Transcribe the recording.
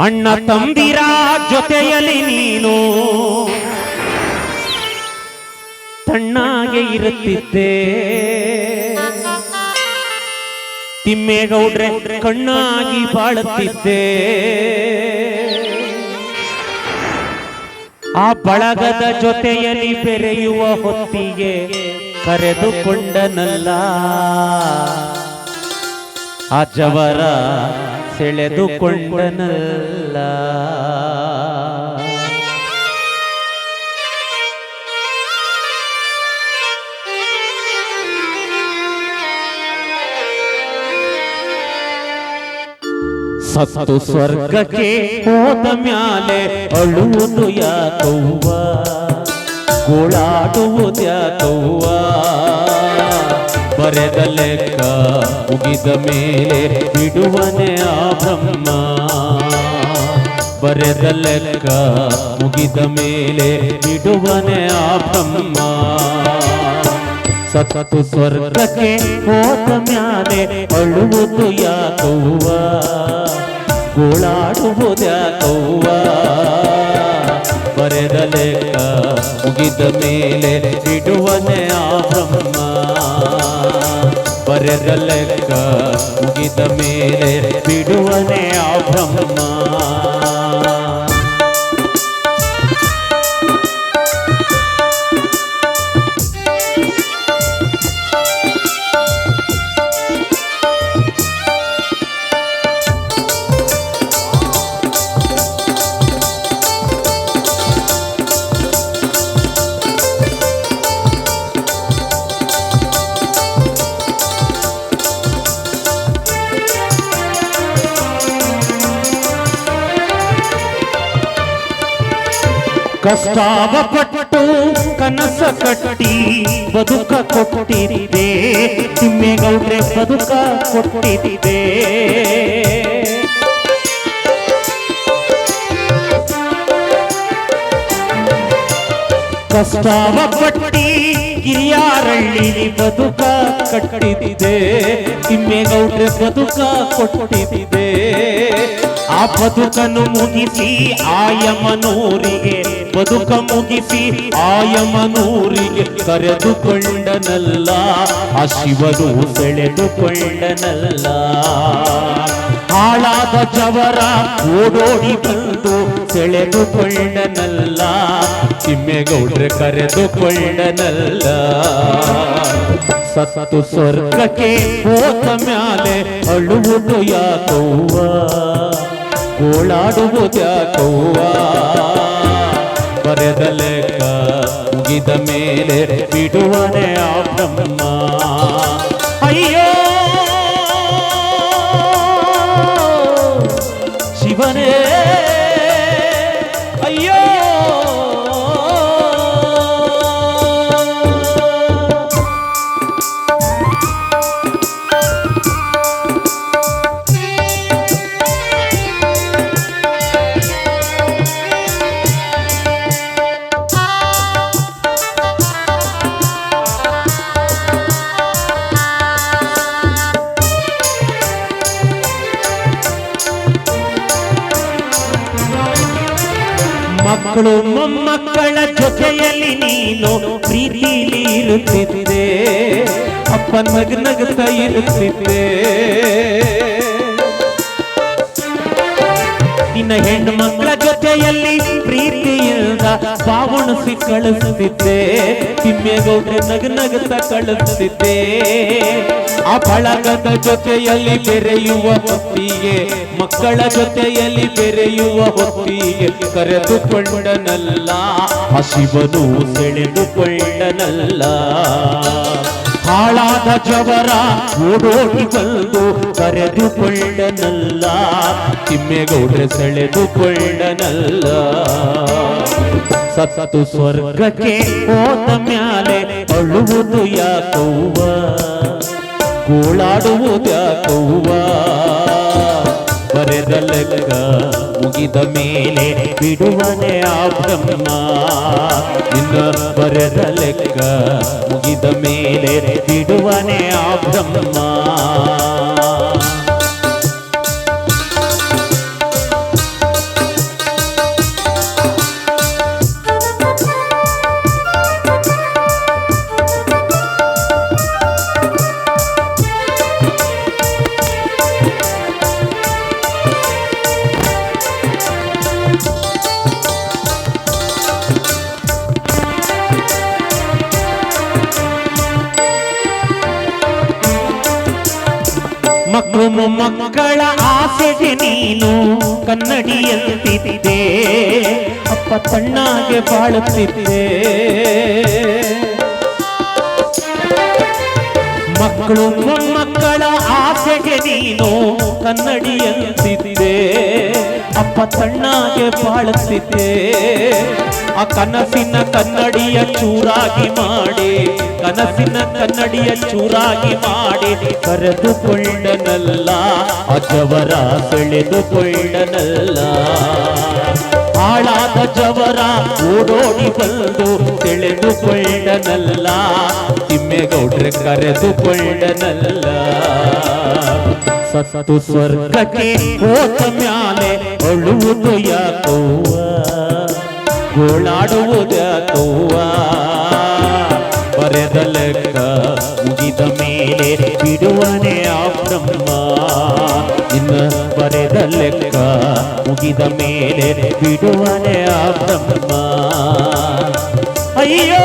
ಅಣ್ಣ ತಂದಿರ ಜೊತೆಯಲ್ಲಿ ನೀನು. ತಣ್ಣಾಗೆ ಇರುತ್ತಿದ್ದೆ. ತಿಮ್ಮೇಗೌಡ್ರೆ ಕಣ್ಣಾಗಿ ಬಾಳುತ್ತಿದ್ದೆ. ಆ ಬಳಗದ ಜೊತೆಯಲ್ಲಿ ಬೆರೆಯುವ ಹೊತ್ತಿಗೆ ಕರೆದುಕೊಂಡನಲ್ಲ. ಆ ಜವರ ಸೆಳೆದುಕೊಂಡನಲ್ಲ. ಸತ್ತು ಸ್ವರ್ಗಕ್ಕೆ ಹೋದ ಮ್ಯಾಲೆ ಅಳುವುದು ಯಾಕವ್ವ? ಗೋಳಾಡುವುದು ಯಾಕವ್ವ? ಬರೆದ ಲೆಕ್ಕ ಮುಗಿದ ಮೇಲೆ ಬಿಡುವನೆ ಆ ಬ್ರಹ್ಮ ಬರೆದ ಲೆಕ್ಕ ಮುಗಿದ ಮೇಲೆ ಬಿಡುವನೆ ಆ ಬ್ರಹ್ಮ ಸತ್ತು ಸ್ವರ್ಗಕ್ಕೆ ಹೋದ ಮ್ಯಾಲೆ ಅಳುವುದು ಯಾಕವ್ವ ಗೋಳಾಡುವುದು ಯಾಕವ್ವ ಬರೆದ ಲೆಕ್ಕ ಮುಗಿದ ಮೇಲೆ ಬಿಡುವನೆ ಆ ಬ್ರಹ್ಮ ಬರೆದ ಲೆಕ್ಕ ಮುಗಿದ ಮೇಲೆ ಬಿಡುವನೆ ಆ ಬ್ರಹ್ಮ ಕಷ್ಟಾವಪಟ್ಟು ಕನಸ ಕಟ್ಟಿ ಬದುಕ ಕೊಟ್ಟಿದೆ. ತಿಮ್ಮೇಗೌಡ್ರೆ ಬದುಕ ಕೊಟ್ಟಿದೆ. ಕಷ್ಟಾವಪಟ್ಟಿ ಗಿರಿಯಾರಳ್ಳಿ ಬದುಕ ಕಟ್ಟಿದೆ. ತಿಮ್ಮೇಗೌಡ್ರೆ ಬದುಕ ಕೊಟ್ಟಿದೆ. ಆ ಬದುಕನ್ನು ಮುಗಿಸಿ ಆಯಮನೂರಿಗೆ ಬದುಕ ಮುಗಿಸಿ ಆಯಮನೂರಿಗೆ ಕರೆದುಕೊಂಡನಲ್ಲ, ಆ ಶಿವನು ಸೆಳೆದುಕೊಂಡನಲ್ಲ. ಹಾಳಾದ ಜವರ ಓಡೋಡಿ ಬಂದು ಸೆಳೆದುಕೊಂಡನಲ್ಲ, ತಿಮ್ಮೆಗೌಡ್ರೆ ಕರೆದುಕೊಂಡನಲ್ಲ. ಸತ್ತು ಸ್ವರ್ಗಕ್ಕೆ ಹೋದ ಮ್ಯಾಲೆ ಅಳುವುದು ಯಾಕವ್ವ? ಗೋಳಾಡುವುದು ಯಾಕವ್ವ ಬರೆದ ಲೆಕ್ಕ ಮುಗಿದ ಮೇಲೆ ಬಿಡುವನೆ ಆ ಬ್ರಹ್ಮ. ಮಕ್ಕಳು ಮೊಮ್ಮಕ್ಕಳ ಜೊತೆಯಲ್ಲಿ ನೀನು ಪ್ರೀತಿಲಿ ಇರುತ್ತಿದ್ದೆ. ಅಪ್ಪ ನಗ ನಗುತ್ತಾ ಇರುತ್ತಿದ್ದೆ. ನಿನ್ನ ಹೆಣ್ಣು ಮಕ್ಕಳ ಜೊತೆಯಲ್ಲಿ ಪ್ರೀತಿಯಿಂದ ಪಾವಣಿಸಿ ಕಳಿಸುತ್ತಿದ್ದೆ ತಿಮ್ಮೇಗೌಡ್ರೆ ನಗ ನಗತ ಕಳಿಸುತ್ತಿದ್ದೆ ಆ ಬಳಗದ ಜೊತೆಯಲ್ಲಿ ಬೆರೆಯುವ ಹೊತ್ತಿಗೆ, ಮಕ್ಕಳ ಜೊತೆಯಲ್ಲಿ ಬೆರೆಯುವ ಹೊತ್ತಿಗೆ ಕರೆದುಕೊಂಡನಲ್ಲ, ಹಸಿವನು ಸೆಳೆದುಕೊಂಡನಲ್ಲ. ಹಾಳಾದ ಜವರ ಓಡೋಡಿ ಬಂದು ಕರೆದುಕೊಂಡನಲ್ಲ ತಿಮ್ಮೆಗೌಡ್ರೆ ಸೆಳೆದುಕೊಂಡನಲ್ಲ. ಸತ್ತು ಸ್ವರ್ಗಕ್ಕೆ ಹೋದ ಮ್ಯಾಲೆ ಅಳುವುದು ಯಾಕವ್ವ? ಗೋಳಾಡುವುದು ಮುಗಿದ ಮೇಲೆ ಬಿಡುವನೆ ಆ ಬ್ರಹ್ಮ. ನಿನ್ನ ಬರೆದ ಲೆಕ್ಕ ಮುಗಿದ ಮೇಲೆ ಬಿಡುವನೆ ಆ ಬ್ರಹ್ಮ. ಮೊಮ್ಮಕ್ಕಳ ಆಸೆಗೆ ನೀನು ಕನ್ನಡಿಯಂತಿದ್ದೆ. ಅಪ್ಪ ತಣ್ಣಾಗೆ ಬಾಳುತ್ತಿದ್ದೆ. ಮಕ್ಕಳು ನೀನು ಕನ್ನಡಿಯಂತಿದ್ದೆ. ಅಪ್ಪ ತಣ್ಣಾಗೆ ಬಾಳುತ್ತಿದ್ದೆ. ಆ ಕನಸಿನ ಕನ್ನಡಿಯ ಚೂರಾಗಿ ಮಾಡಿ, ಕನಸಿನ ಕನ್ನಡಿಯ ಚೂರಾಗಿ ಮಾಡಿ ಕರೆದುಕೊಂಡನಲ್ಲ, ಅಜವರ ಸೆಳೆದುಕೊಂಡನಲ್ಲ. ಹಾಳಾದ ಜವರ ಓಡೋಡಿ ಬಂದು ಸೆಳೆದುಕೊಂಡನಲ್ಲ ತಿಮ್ಮೆಗೌಡ್ರೆ ಕರೆದುಕೊಂಡನಲ್ಲ ಸತ್ತು ಸ್ವರ್ಗಕ್ಕೆ ಹೋದ ಮ್ಯಾಲೆ ಅಳುವುದು ಯಾಕೋವ ಗೋಳಾಡುವುದು ಯಾಕೋವ ಬರೆದ ಲೆಕ್ಕ ಮುಗಿದ ಮೇಲೆ ಬಿಡುವನೆ ಆ ಬ್ರಹ್ಮ. ಮುಗಿದ ಮೇಲೆ ಬಿಡುವನೆ ಆ ಬ್ರಹ್ಮ ಅಯ್ಯೋ